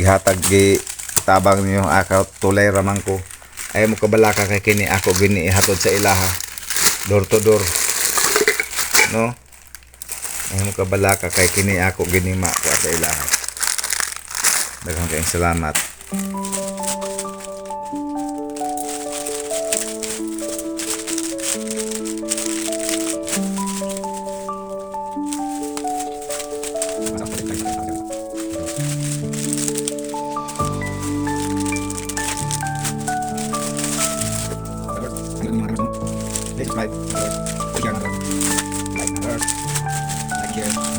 gihatag gi tabang niyo akaw tulay ramang ko. Ay mo kabalaka kay kini ako gini ihatod sa ilaha door to door. No? Ay mo kabalaka kay kini ako gini makuha sa ilaha daghang kayong salamat here.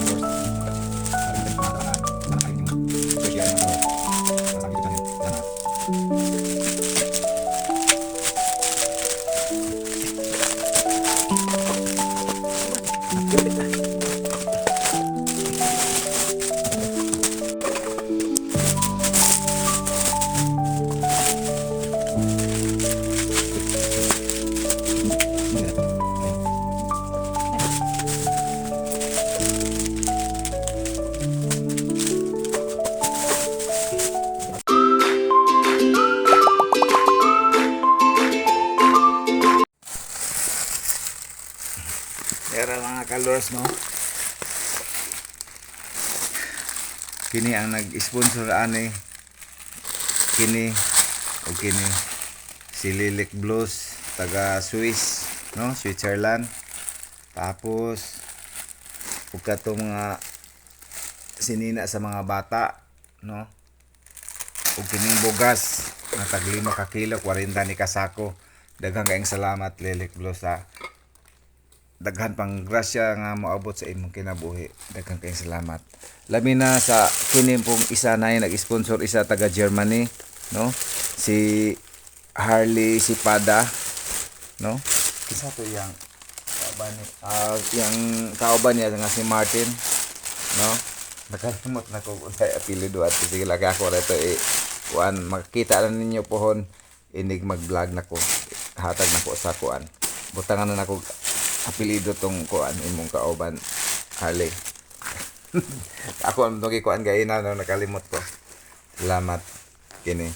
Kalors no. Kini ang nag-sponsor ani. Kini o kini si Lilik Blues taga Swiss, no? Switzerland. Tapos ug kato mga sinina sa mga bata, no? Ug kining bugas na tag 5 ka kilo 40 ni kasako. Daghang kaayong salamat Lilik Blues ha daghan pang grasya nga moabot sa imong kinabuhi. Daghang kayong salamat. Labi na sa kini pong isa na yung nag-sponsor isa taga Germany, no? Si Harley Sipada, no? Isa to yang kauban ni ah yang kauban niya nga si Martin, no? Nakalimot na ko sa apelido at sige lagi ako rito eh kuan makita na ninyo pohon inig mag-vlog na ko hatag na ko sa kuan butangan na nako apelido tong kuan imong kauban Harley. ako ang tugi kuan gay na no, nakalimot ko. Salamat kini.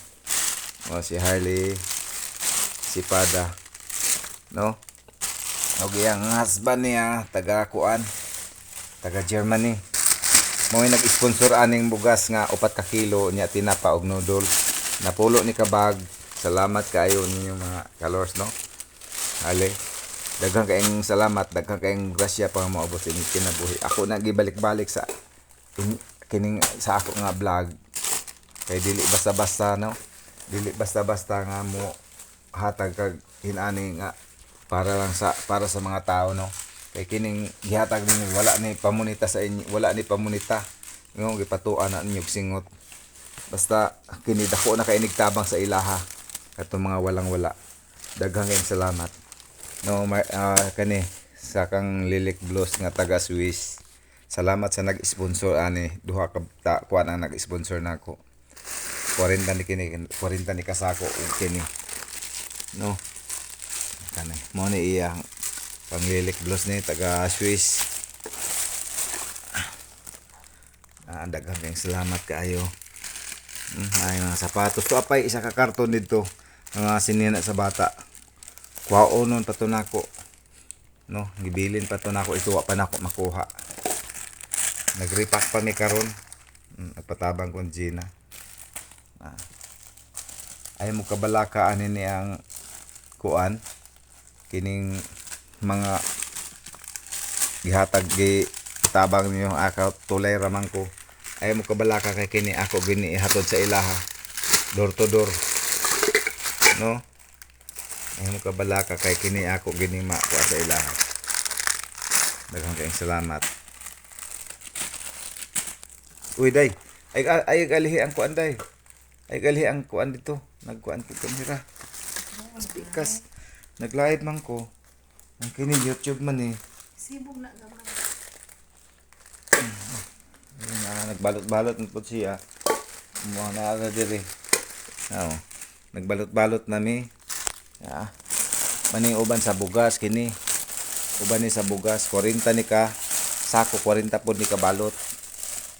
O si Harley si Pada no og iyang husband niya taga kuan taga Germany mo nag-sponsor aning bugas nga upat ka kilo niya tinapa og noodle napulo ni kabag salamat kayo ninyo mga kalors no Harley daghang kayong salamat daghang kayong grasya pa maabot sa inyong kinabuhi. Ako nagibalik-balik sa in- kining sa ako nga vlog. Kay dili basta-basta no? Dili basta-basta nga mo hatag kag hinani nga para lang sa para sa mga tao no? Kay kining gihatag ninyo wala ni pamunita sa inyo wala ni pamunita. Ngong gipatuan na ninyo singot. Basta kini dako na kay tabang sa ilaha. Katong mga walang wala daghang kayong salamat no ah, kani sa kang Lilik Blues nga taga Swiss. Salamat sa nag-sponsor ani. Duha ka ta, kuan ang nag-sponsor nako 40 ni kini 40 ni kasako ug kini. No. Kani mo ni iyang pang Lilik Blues ni taga Swiss. Ah, daghang kayong salamat kaayo. Mm, ay mga sapatos. To apay isa ka karton dito. Mga sinina sa bata kwaonon pa to nako. No gibilin pa to nako. Ito wa pa nako makuha. Nagrepack pa mi karon. Mm, nagpatabang kon Gina. Ah. ay mo kabalaka ani ni ang kuan. Kining mga gihatag gi tabang niyo akaw tulay ramang ko. Ay mo kabalaka kay kini ako gini ihatod sa ilaha. Door to door. No ay mo kabalaka kay kini ako gini makuha sa ilaha daghang kayong salamat uy day ay ay galihi ang kuan day ay galihi ang kuan dito nagkuan ko kamera speakers nag-live man ko ang kini YouTube man eh Sibog na gamay. Ayun na, nagbalot-balot na po siya. Mga naaga diri. Oo. Nagbalot-balot na mi. Ya. Mani uban sa bugas kini. Uban ni sa bugas 40 ni ka sako 40 po ni ka balot.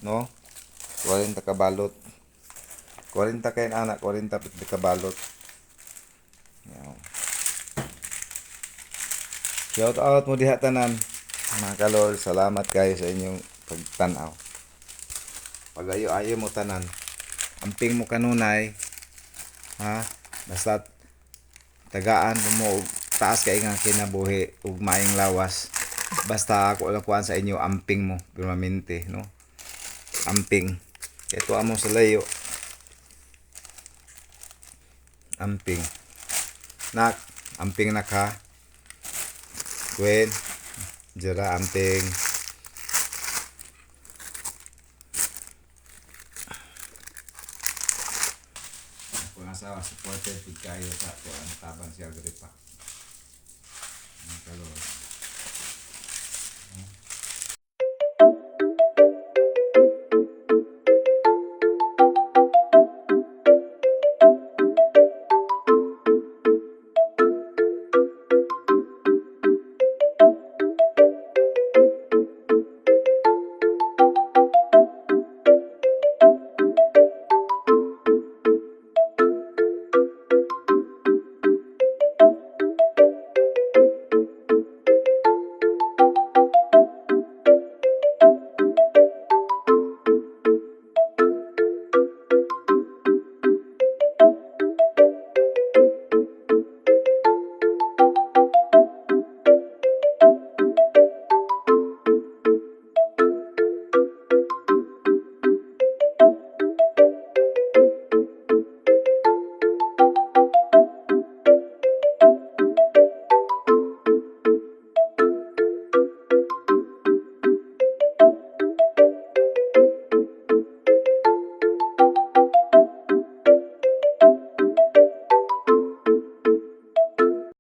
No? 40 ka balot. 40 kayo na anak, 40 pit kabalot. Yan. Shout out mo diha tanan. Mga kalol, salamat kayo sa inyong pagtanaw. Pag ayo-ayo mo tanan, amping mo kanunay, ha? Basta tagaan mo taas kay nga kinabuhi ug maayong lawas. Basta ako lang kuan sa inyo amping mo permanente, no? Amping. Kay tuwa mo sa layo. Amping. Nak, amping na ka. Gwen, jara amping. Nga sa supported pud kayo sa kuan tabang siya gripa. Ang kalor.